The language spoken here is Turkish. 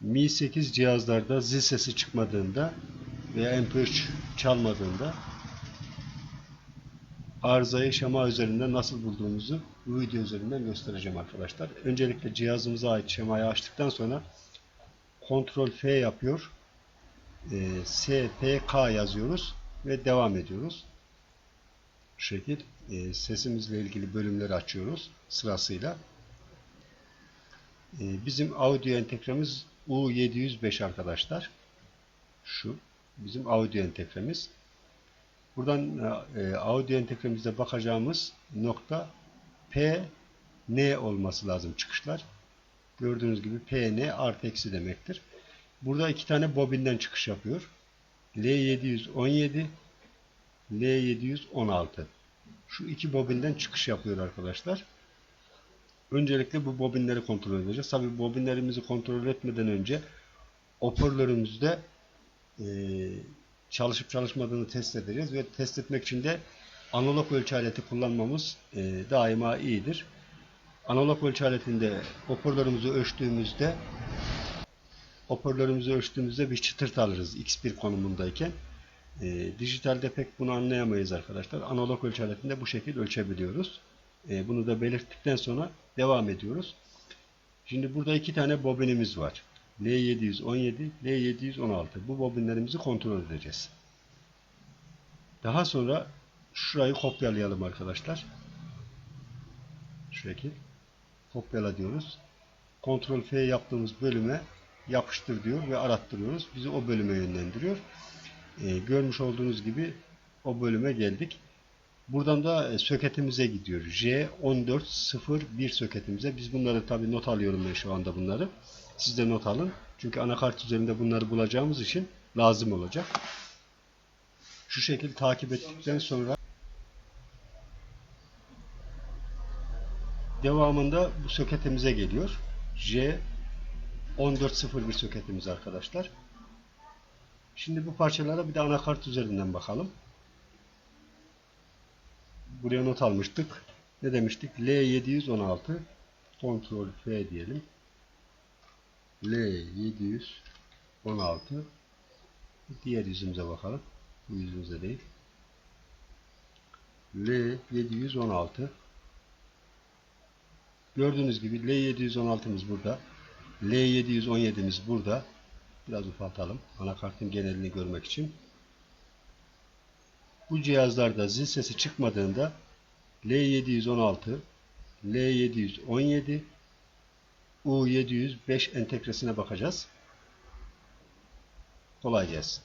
Mi 8 cihazlarda zil sesi çıkmadığında veya MP3 çalmadığında arızayı şema üzerinden nasıl bulduğumuzu bu video üzerinden göstereceğim arkadaşlar. Öncelikle cihazımıza ait şemayı açtıktan sonra Ctrl F yapıyor. E, SPK yazıyoruz ve devam ediyoruz. Şu şekil e, sesimizle ilgili bölümleri açıyoruz sırasıyla. E, bizim audio entegremiz U705 arkadaşlar. Şu bizim audio entegremiz. Buradan e, audio entegremizde bakacağımız nokta P N olması lazım çıkışlar. Gördüğünüz gibi P N artı eksi demektir. Burada iki tane bobinden çıkış yapıyor. L717 L716 şu iki bobinden çıkış yapıyor arkadaşlar. Öncelikle bu bobinleri kontrol edeceğiz. Tabi bobinlerimizi kontrol etmeden önce hoparlörümüzde e, çalışıp çalışmadığını test edeceğiz ve test etmek için de analog ölçü aleti kullanmamız e, daima iyidir. Analog ölçü aletinde hoparlörümüzü ölçtüğümüzde hoparlörümüzü ölçtüğümüzde bir çıtırt alırız X1 konumundayken. E, dijitalde pek bunu anlayamayız arkadaşlar. Analog ölçü aletinde bu şekilde ölçebiliyoruz. E, bunu da belirttikten sonra devam ediyoruz. Şimdi burada iki tane bobinimiz var. L717, L716. Bu bobinlerimizi kontrol edeceğiz. Daha sonra şurayı kopyalayalım arkadaşlar. Şu şekil. Kopyala diyoruz. Ctrl F yaptığımız bölüme yapıştır diyor ve arattırıyoruz. Bizi o bölüme yönlendiriyor. Ee, görmüş olduğunuz gibi o bölüme geldik. Buradan da e, söketimize gidiyor. J1401 söketimize. Biz bunları tabi not alıyorum ben şu anda bunları. Siz de not alın. Çünkü anakart üzerinde bunları bulacağımız için lazım olacak. Şu şekilde takip ettikten sonra devamında bu söketimize geliyor. J1401 söketimiz arkadaşlar. Şimdi bu parçalara bir de anakart üzerinden bakalım. Buraya not almıştık. Ne demiştik? L716 Ctrl F diyelim. L716 diğer yüzümüze bakalım. Bu yüzümüze değil. L716 Gördüğünüz gibi L716'mız burada. L717'miz burada. Biraz ufaltalım. Anakartın genelini görmek için. Bu cihazlarda zil sesi çıkmadığında L716, L717, U705 entegresine bakacağız. Kolay gelsin.